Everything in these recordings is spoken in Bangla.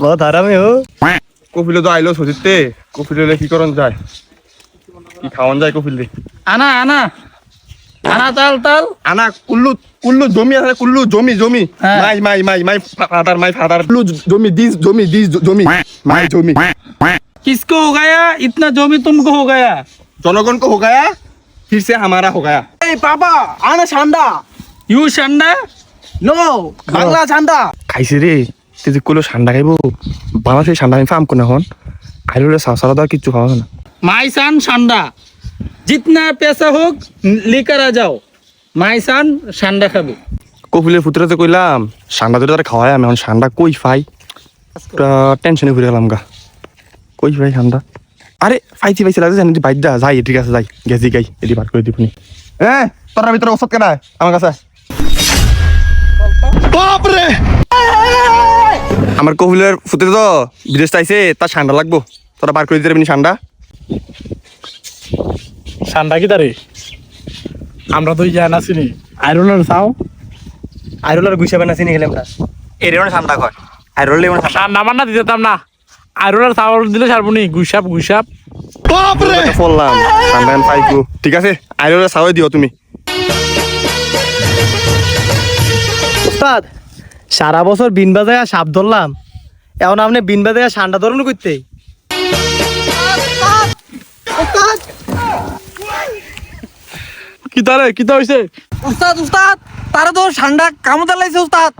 बहुत हरामी हो কফিলে তো আইলো সজিতে কফিলে কি করন যায় কি খাওয়ান যায় কফিলে আনা আনা আনা তাল তাল আনা কুল্লু কুল্লু জমি আছে কুল্লু জমি জমি হ্যাঁ। My my my my father my father Kullu জমি দিস জমি দিস জমি মাই জমি किसको हो गया इतना जो भी तुमको हो गया জনগণ কো হো গায়া फिर से हमारा हो गया এই পাপা আনা ঠান্ডা यू शंडा নো বাংলা ঠান্ডা খাইছে রে তুই যে কইলো ঠান্ডা খাইবো? বাবা সেই ঠান্ডা আমি ফার্ম করে হন? আইলে সাউসারা তো আর কিচ্ছু খাওয়া না। মাইসান ঠান্ডা জিতনা পেশা হোক লিকারা যাও। মাইসান ঠান্ডা খাবে। কপিলের ফুতরাতে কইলাম ঠান্ডা দুটো তারা খাওয়াই আমি এখন ঠান্ডা কই ফাই? টেনশনে ঘুরে গেলাম গা। কই ফাই ঠান্ডা আরে পাইছি পাইছি লাগছে জানি বাইর দা যাই ঠিক আছে যাই। গেজি গাই এটি বার করে দিবনি। হ্যাঁ তোর ভিতরে ওষুধ কেনা আমার কাছে বাপরে! আমার কফিলের ফুতে তো বিদেশ আইছে তার ঠান্ডা লাগবো। তোরা বার করে দিতে পারবি ঠান্ডা ঠান্ডা কি তারে? আমরা তো জানা চিনি। আয়রনের চাও? আইরোলার গুছাবে না চিনি খেলাম এরিয়ন ঠান্ডা কয়। আইরোল লেমন ঠান্ডা মান্না দিতে তাম না। আয়রনের চাউল দিলে সারবনি গুসাপ গুসাপ ফললাম ঠান্ডা পাইকু। ঠিক আছে আইলে চাওয়াই দিও তুমি। উস্তাদ সারা বছর বিন বাজায় সাপ ধরলাম। এখন আপনি বিন বাজায় ঠান্ডা ধরুন করতে কি তারে কি তা হইছে? উস্তাদ উস্তাদ তারা তো ঠান্ডা কামতে লাগছে উস্তাদ।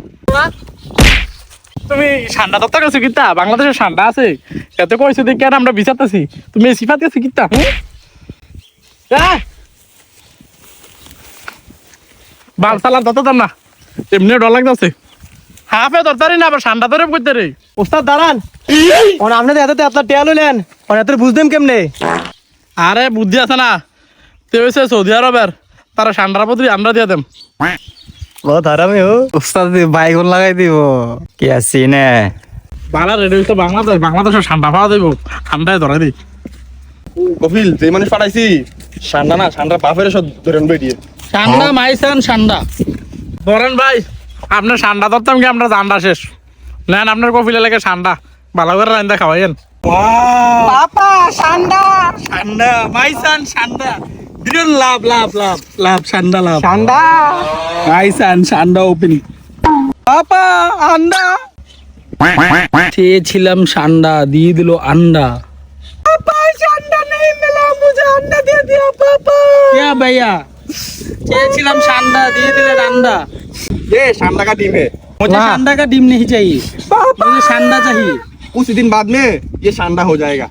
তুমি ঠান্ডা দত্তা গেছো কিতা? বাংলাদেশে ঠান্ডা আছে। এতে কইছে দেখি আর আমরা বিচারতেছি। তুমি সিফাত গেছো কিতা? বাল সালাম দত্তা দাম না। এমনি ডর লাগতেছে। হাফে ধরতারি না আবার ঠান্ডা ধরে করতে রে। ওস্তাদ দাঁড়ান। ওন আপনি এততে আপনার টেয়া লইলেন ওন এত কেমনে? আরে বুদ্ধি আছে না। তে হয়েছে সৌদি আরবের তারা ঠান্ডার প্রতি আমরা দিয়ে দেম। বাইগুন লাগাই দিব। কি আছি নে বাংলা বাংলাদেশ বাংলাদেশে ঠান্ডা পাওয়া দিব ঠান্ডায় ধরে দি। কফিল যে মানুষ পাঠাইছি ঠান্ডা না ঠান্ডা বাপের সব ধরেন ঠান্ডা মাইসান ঠান্ডা ধরেন ভাই। আপনার ঠান্ডা ধরতাম কি আমরা ঠান্ডা শেষ নেন আপনার কফিলে লাগে ঠান্ডা ভালো করে রান্দা খাওয়াইয়েন पापा शांडा शांडा माई सान शांडा দিল লাভ লাভ লাভ লাভ শান্ডা লাভ শান্ডা মাই সান শান্ডা ওপেন পাপা আন্ডা চেয়েছিলাম শান্ডা দিয়ে দিল আন্ডা পাপা শান্ডা নেই মিলা মুঝে আন্ডা দিয়ে দিয়া পাপা क्या भैया চেয়েছিলাম শান্ডা দিয়ে দিলেন আন্ডা ये ठांडा का टीम है मुझे शांडा का डिम नहीं चाहिए मुझे शांडा चाहिए कुछ दिन बाद में ये ठांडा हो जाएगा